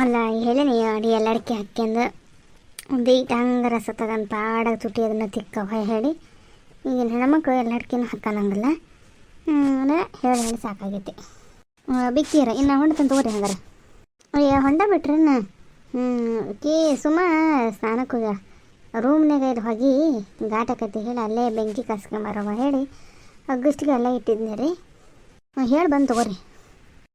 ಅಲ್ಲ ಹೇಳಿನಿ ಅಡಿ ಎಲ್ಲ ಅಡಿಕೆ ಹಾಕ್ಯಂದು ಒಂದು ಹಂಗೆ ರಸ ತಗೊಂಡು ಪಾಡಾಗ ತುಟಿ ಅದನ್ನು ತಿಕ್ಕ, ಹೊಯ್ ಹೇಳಿ. ಈಗಿನ ಹೆಣ್ಮಕ್ಳು ಎಲ್ಲ ಅಡಿಕೆನೂ ಹಾಕಲ್ಲಂಗಲ್ಲ ಹೇಳಿ ಹೇಳಿ ಸಾಕಾಗೈತಿ. ಬಿಕ್ಕೀರ ಇನ್ನು ತಂದು ತಗೋರಿ ಹಂಗಾರೆ. ಅಯ್ಯ, ಹೊಂಡ ಬಿಟ್ರೇನ ಹ್ಞೂ ಕಿ ಸುಮ ಸ್ನಾನಕ್ಕೆ ಹೋಗ್ಯ ರೂಮ್ನಾಗ ಇದು ಹೋಗಿ ಘಾಟಕತಿ ಹೇಳಿ, ಅಲ್ಲೇ ಬೆಂಕಿ ಕಾಸ್ಕೊಂಬರವ ಹೇಳಿ ಅಗ್ಗಸ್ಟಿಗೆ ಅಲ್ಲೇ ಇಟ್ಟಿದ್ನಿ ರೀ. ಹೇಳಿ ಬಂದು ತಗೋರಿ.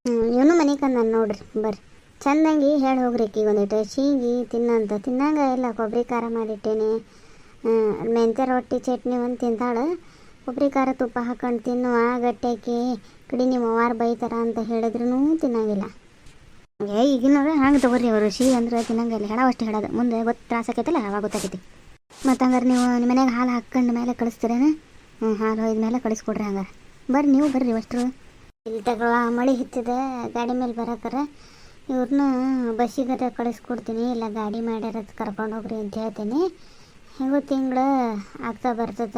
ಹ್ಞೂ ಇವನು ಮನೆ ಕಂದ ನೋಡ್ರಿ, ಬರ್ರಿ. ಚಂದಂಗಿ ಹೇಳಿ ಹೋಗ್ರಿ ಈಗ ಒಂದಿಟ್ಟು ಶೀಂಗಿ ತಿನ್ನಂತ. ತಿನ್ನಂಗ ಇಲ್ಲ ಕೊಬ್ಬರಿ ಖಾರ ಮಾಡಿಟ್ಟೇನೆ. ಮೆಂತ್ಯ ರೊಟ್ಟಿ, ಚಟ್ನಿ ಒಂದು ತಿಂತಾಳೆ ಕೊಬ್ಬರಿ ಖಾರ ತುಪ್ಪ ಹಾಕೊಂಡು ತಿನ್ನುವ ಗಟ್ಟೆಕಿ ಕಡಿ ನಿಮ್ಮ ಅವ್ವಾರು ಬೈತಾರ ಅಂತ ಹೇಳಿದ್ರು ತಿನ್ನಂಗಿಲ್ಲ. ಏ ಈಗಿನವ್ರು ಹಂಗೆ ತಗೋರಿ ಅವರು. ಶೀ ಅಂದ್ರೆ ತಿನ್ನಂಗಿಲ್ಲ ಹೇಳೋವಷ್ಟು ಹೇಳೋದು. ಮುಂದೆ ಗೊತ್ತು ತ್ರಾಸ ಆಕೈತಲ್ಲ, ಅವಾಗ ಗೊತ್ತಾಕೈತಿ. ಮತ್ತು ಹಂಗಾರೆ ನೀವು ನಿಮ್ಮ ಮನೆಗೆ ಹಾಲು ಹಾಕೊಂಡು ಮೇಲೆ ಕಳಿಸ್ತೀರೇನು? ಹ್ಞೂ ಹಾಲು ಹೋಯ್ದ ಮೇಲೆ ಕಳಿಸ್ಕೊಡ್ರಿ ಹಂಗಾರೆ. ಬರ್ರಿ ನೀವು, ಬರ್ರಿ ಅಷ್ಟರು. ಇಲ್ಲಿ ತಗೊಳ್ಳ ಮಳೆ ಹಿತ್ತಿದೆ. ಗಾಡಿ ಮೇಲೆ ಬರಕರ. ಇವ್ರನ್ನ ಬಸ್ಸಿಗರ ಕಳಿಸ್ಕೊಡ್ತೀನಿ, ಇಲ್ಲ ಗಾಡಿ ಮಾಡ್ಯಾರದು ಕರ್ಕೊಂಡು ಹೋಗ್ರಿ ಅಂತ ಹೇಳ್ತೀನಿ. ಹೆಂಗೋ ತಿಂಗಳ ಆಗ್ತಾ ಬರ್ತದ.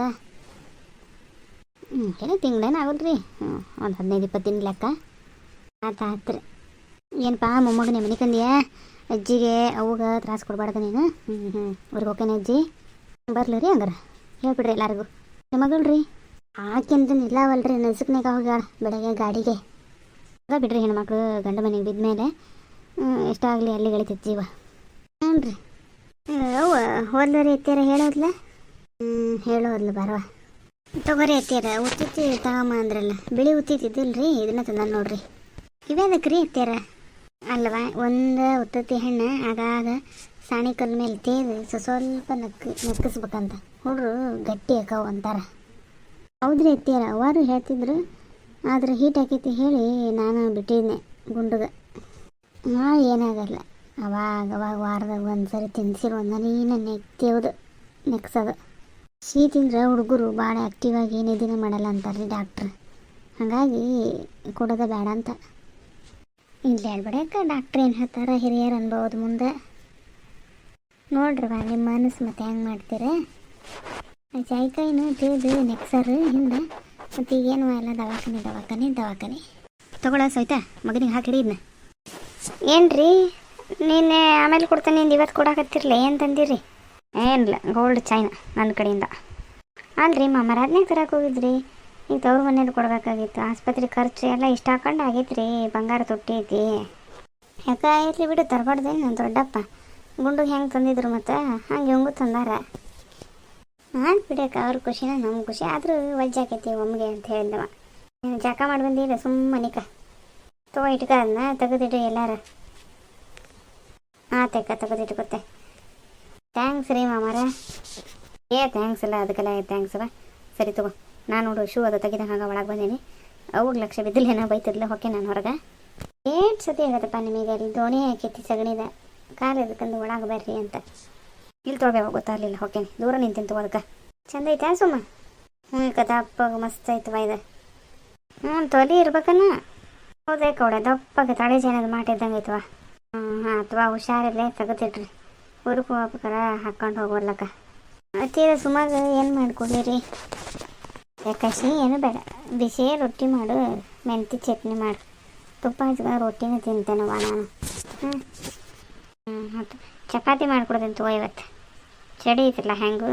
ಹ್ಞೂ ಏನೋ ತಿಂಗಳೇನು ಆಗಲ್ಲ ರೀ ಹ್ಞೂ ಒಂದು ಹದಿನೈದು ಇಪ್ಪತ್ತು ದಿನ ಲೆಕ್ಕ. ಆತ ಆತ್ರಿ. ಏನಪ್ಪ ನಿಮ್ಮ ಮನೆ ಕಂದಿಯಾ ಅಜ್ಜಿಗೆ ಅವಾಗ ತ್ರಾಸು ಕೊಡಬಾರ್ದು ನೀನು? ಹ್ಞೂ ಹ್ಞೂ ಹೋಗ್ತೇನೆ ಅಜ್ಜಿ. ಬರ್ಲಿ ರೀ ಹಂಗಾರೆ. ಹೇಳ್ಬಿಡ್ರಿ ಎಲ್ಲರಿಗೂ. ನಿಮ್ಮ ಮಗಳು ರೀ ಆಕೆಂತ ನಿಲ್ಲವಲ್ರಿ ನಸುಕ್ನಾಗ ಹೋಗ್ಯಾಳ ಬೆಳಗ್ಗೆ ಗಾಡಿಗೆ. ಬಿಡ್ರಿ ಹೆಣ್ಮಕ್ಳು ಗಂಡ ಮನೆಗೆ ಬಿದ್ಮೇಲೆ. ಎಷ್ಟಾಗಲಿ ಅಲ್ಲಿ ಗಳಿತೈತಿ ಜೀವ. ಹ್ಞೂ ರೀ ಅವ್ವ ಹೋದ್ಲ ರೀ ಎತ್ತೀರ ಹೇಳೋದ್ಲ ಹ್ಞೂ ಹೇಳೋದ್ಲು ಬರವ ತೊಗರಿ ಎತ್ತೀರ ಉತ್ತಿತ್ತಿ ತಗೊಂಬ ಅಂದ್ರಲ್ಲ, ಬಿಳಿ ಉತ್ತಿತ್ತಿದ್ದಿಲ್ರಿ ಇದನ್ನ ತಂದ ನೋಡ್ರಿ. ಇವೇದಕ್ಕೆ ರೀ ಎತ್ತೀರ ಅಲ್ವಾ ಒಂದು ಉತ್ತತ್ತಿ ಹಣ್ಣು, ಆಗಾಗ ಸಾಣಿ ಕಲ್ ಮೇಲೆ ತೇದು ಸ್ವಲ್ಪ ನಕ್, ನಕ್ಕಿಸ್ಬೇಕಂತ. ಹುಡ್ರು ಗಟ್ಟಿ ಅಕ್ಕವು ಅಂತಾರ. ಹೌದ್ರಿ ಎತ್ತೀರ ಅವರು ಹೇಳ್ತಿದ್ರು, ಆದ್ರೆ ಹೀಟ್ ಹಾಕೈತಿ ಹೇಳಿ ನಾನು ಬಿಟ್ಟಿದ್ದೆ ಗುಂಡುಗ. ಹಾಂ ಏನಾಗಲ್ಲ. ಅವಾಗ ಅವಾಗ ವಾರದಾಗ ಒಂದು ಸರಿ ತಿನ್ಸಿರು ಒಂದು ನೀನು ನೆಕ್ತೇವ್ದು ನೆಕ್ಸೋದು ಸಿಹಿ ತಿಂದ್ರೆ ಹುಡುಗರು ಭಾಳ ಆ್ಯಕ್ಟಿವ್ ಆಗಿ ದಿನ ಮಾಡಲ್ಲ ಅಂತಾರೆ ರೀ ಡಾಕ್ಟ್ರ್ ಹಾಗಾಗಿ ಕೊಡೋದ ಬೇಡ ಅಂತ. ಇಲ್ಲಿ ಹೇಳ್ಬಿಡಕ್ಕ ಡಾಕ್ಟ್ರ್ ಏನು ಹೇಳ್ತಾರೆ ಹಿರಿಯರು ಅನ್ಬೋದು ಮುಂದೆ. ನೋಡ್ರಿ ಬಾ ನಿಮ್ಮ ಮನಸ್ಸು ಮತ್ತೆ ಹೆಂಗೆ ಮಾಡ್ತೀರ. ಜಾಯ್ಕಾಯಿನೂ ತಿಳಿದು ನೆಕ್ಸರ್ ಹಿಂದೆ. ಮತ್ತು ಈಗೇನು ಎಲ್ಲ ದವಾಖಾನೆ ದವಾಖಾನೆ ದವಾಖಾನೆ. ತಗೊಳ ಸೋಯ್ತಾ ಮಗನಿಗೆ ಹಾಕಿಡಿ ಇದನ್ನ ಏನ್ರಿ? ನಿನ್ನೆ ಆಮೇಲೆ ಕೊಡ್ತೇನೆ, ನಿಂದು ಇವತ್ತು ಕೊಡಾಕತ್ತಿರ್ಲ, ಏನು ತಂದಿರಿ? ಏನಿಲ್ಲ ಗೋಲ್ಡ್ ಚೈನ್ ನನ್ನ ಕಡೆಯಿಂದ. ಅಲ್ರಿ ಮಾಮರಾಜ್ನಾಗ ತರಕ್ಕೆ ಹೋಗಿದ್ರಿ? ಈಗ ತವ್ರ ಮನೇಲಿ ಕೊಡಬೇಕಾಗಿತ್ತು, ಆಸ್ಪತ್ರೆ ಖರ್ಚು ಎಲ್ಲ ಇಷ್ಟ ಹಾಕೊಂಡು ಆಗೈತ್ರಿ, ಬಂಗಾರ ತೊಟ್ಟಿ ಐತಿ. ಯಾಕ ಐತ್ರಿ ಬಿಡು, ತರಬಾರ್ದೇನು ನನ್ನ ದೊಡ್ಡಪ್ಪ. ಗುಂಡು ಹೆಂಗೆ ತಂದಿದ್ರು ಮತ್ತು, ಹಂಗೆ ಹೆಂಗು ತಂದಾರ. ನಾನು ಬಿಡಕ್ಕೆ ಅವ್ರ ಖುಷಿನ ನಮ್ಮ ಖುಷಿ, ಆದರೂ ವಜ್ಜಾಕೈತಿ ಒಮ್ಮಿಗೆ ಅಂತ ಹೇಳಿದವ. ನೀನು ಜಾಕ ಮಾಡಿ ಬಂದಿಲ್ಲ ಸುಮ್ಮನಿಕ ತಗೋ ಇಟ್ಕ ಅದನ್ನ ಎಲ್ಲಾರ. ಹಾಂ ತೆಕ್ಕ ತೆಗೆದಿಟ್ಕೊತ್ತೆ ಥ್ಯಾಂಕ್ಸ್ ರೀ ಮಾಮಾರ. ಏ ಥ್ಯಾಂಕ್ಸ್ ಅಲ್ಲ ಅದಕ್ಕೆಲ್ಲ ಥ್ಯಾಂಕ್ಸ್ ಅಲ್ಲ ಸರಿ ತಗೋ, ನಾನು ನೋಡು ಶೂ ಅದು ತೆಗೆದ ಹಾಗೆ ಒಳಗೆ ಬಂದೀನಿ. ಅವಾಗ ಲಕ್ಷ ಬಿದ್ದಿಲ್ಲ, ಏನೋ ಬೈತಿದ್ಲ ಹೊಕ್ಕೆ ನಾನು ಹೊರಗೆ. ಏಟ್ ಸತಿ ಆಗತ್ತಪ್ಪ ನಿಮಗೆ ಅಲ್ಲಿ ದೋಣಿ ಹಾಕಿತ್ತು ಸಗಣಿದ. ಕಾಲು ಎದಕ್ಕಂದು ಒಳಗೆ ಬರ್ರಿ ಅಂತ. ಇಲ್ಲಿ ತೊಗೊಬೇಕು ಗೊತ್ತಾಗಲಿಲ್ಲ ಹೊಕ್ಕೇನಿ ದೂರ ನಿಂತಿಂತು ಅದಕ್ಕೆ ಚಂದ ಐತಾ ಸುಮ್ಮ? ಹ್ಞೂ ಕದಪ್ಪಾಗ ಮಸ್ತ್ ಆಯ್ತವ ಇದು ಹ್ಞೂ ತೊಲಿ ಇರ್ಬೇಕನ್ನ ಹೌದೇ ಕೌಡೆ, ದಪ್ಪಗೆ ತಡೆ ಜೇನದು ಮಾಡಿದ್ದಂಗೆ ಐತವ ಹ್ಞೂ ಹಾಂ ಅಥವಾ ಹುಷಾರಿಲ್ಲ ತೆಗೆದಿಟ್ರಿ ಊರಿಗೆ ಹೋಗ್ಬೇಕಾರ ಹಾಕ್ಕೊಂಡು ಹೋಗೋರ್ಲಕ್ಕ ಅತ್ತೀರ ಸುಮಾರು ಏನು ಮಾಡ್ಕೊಡಿರಿ ಯಾಕಶಿ, ಏನು ಬೇಡ. ಬಿಸಿ ರೊಟ್ಟಿ ಮಾಡು ಮೆಂತಿ ಚಟ್ನಿ ಮಾಡು. ತುಪ್ಪ ಹಚ್ಕೊಂಡು ರೊಟ್ಟಿನ ತಿಂತೇನವ ನಾನು. ಹ್ಞೂ ಹ್ಞೂ ಚಪಾತಿ ಮಾಡ್ಕೊಡ್ತೀನಿ ತಗೋ ಇವತ್ತು. ಚಳಿ ಐತಿಲ್ಲ ಹೆಂಗು?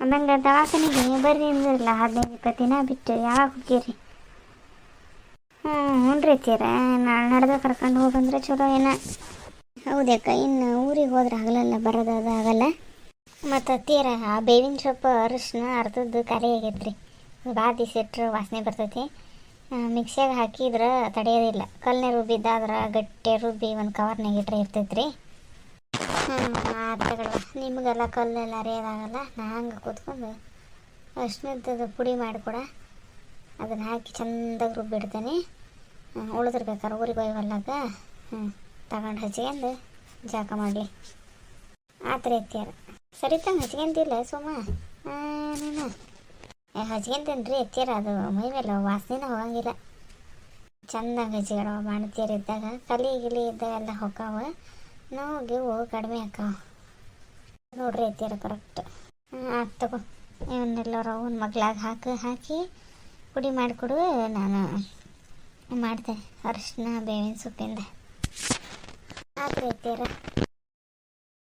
ಅಂದಂಗೆ ದವಾಖಾನಿಗೆ ಬರ್ರಿ ಅಂದಿರಲ್ಲ, ಹದಿನೈದು ಇಪ್ಪತ್ತು ದಿನ ಬಿಟ್ಟು ಯಾವಾಗ ಹೋಗ್ತೀರಿ? ಹ್ಞೂ ಹ್ಞೂ ರೀ ತೀರ ನಾಳೆ ನಡೆದ ಕರ್ಕೊಂಡು ಹೋಗಂದ್ರೆ ಚಲೋ ಏನ? ಹೌದಕ್ಕ ಇನ್ನು ಊರಿಗೆ ಹೋದ್ರೆ ಆಗಲ್ಲ ಬರೋದಾದ ಆಗಲ್ಲ. ಮತ್ತು ತೀರ ಆ ಬೇವಿನ ಸೊಪ್ಪು ಅರಿಶಿನ ಅರ್ಧದ್ದು ಖಾಲಿ ಆಗೈತ್ರಿ. ಭಾಳ ದಿವಸ ಇಟ್ಟರೆ ವಾಸನೆ ಬರ್ತೈತಿ. ಮಿಕ್ಸಿಯಾಗ ಹಾಕಿದ್ರೆ ತಡೆಯೋದಿಲ್ಲ ಕಲ್ಲನೆ ರುಬ್ಬಿದ್ದಾದ್ರೆ ಗಟ್ಟಿ ರುಬ್ಬಿ ಒಂದು ಕವರ್ನಾಗ ಇಟ್ರೆ ಇರ್ತೈತ್ರಿ. ಹ್ಞೂ ಆತಗಳವ ನಿಮಗೆಲ್ಲ ಕಲ್ಲೆಲ್ಲ ಅರಿಯೋದಾಗಲ್ಲ ನಾ ಹಂಗೆ ಕೂತ್ಕೊಂಡು ಅರ್ಶಿನದ್ದು ಪುಡಿ ಮಾಡಿಕೊಡ ಅದನ್ನು ಹಾಕಿ ಚಂದಾಗಿ ರುಬ್ಬಿಡ್ತೇನೆ. ಉಳಿದಿರ್ಬೇಕಾರೆ ಊರಿಗೆ ಹೋಯ್ವಲ್ಲಾಗ ಹ್ಞೂ ತಗೊಂಡು ಹಚ್ಕೊಂಡು ಜಾಕ ಮಾಡಲಿ ಆತರ ಎತ್ತಿಯಾರ ಸರಿ ತಂಗ ಹಚ್ಕೊಂತಿಲ್ಲ ಸೋಮ. ನೀನು. ರೀ ಎತ್ಯಾರ ಅದು ಮೈ ಮೇಲೆ ವಾಸನೆ ಹೋಗಂಗಿಲ್ಲ. ಚಂದಾಗಿ ಹಚ್ಕೊಡವ ಮಾಡ್ತೀರ ಇದ್ದಾಗ, ಕಲಿ ಗಿಲಿ ಇದ್ದಾಗ ಎಲ್ಲ ಹೊಕ್ಕಾವ. ನೋವು ಗಿವು ಕಡಿಮೆ ಹಾಕಾವ ನೋಡ್ರಿ ಎತ್ತಿಯಾರ ಕರೆಕ್ಟ್ ಆಯ್ತು ತಗೋ. ಇವನ್ನೆಲ್ಲರ ಅವನ ಮಗ್ಳಾಗ ಹಾಕಿ ಹಾಕಿ ಪುಡಿ ಮಾಡಿಕೊಡು, ನಾನು ಮಾಡ್ತೇನೆ ಅರಿಶಿನ ಬೇವಿನ ಸೊಪ್ಪಿಂದ. ಅತ್ತೆಯರ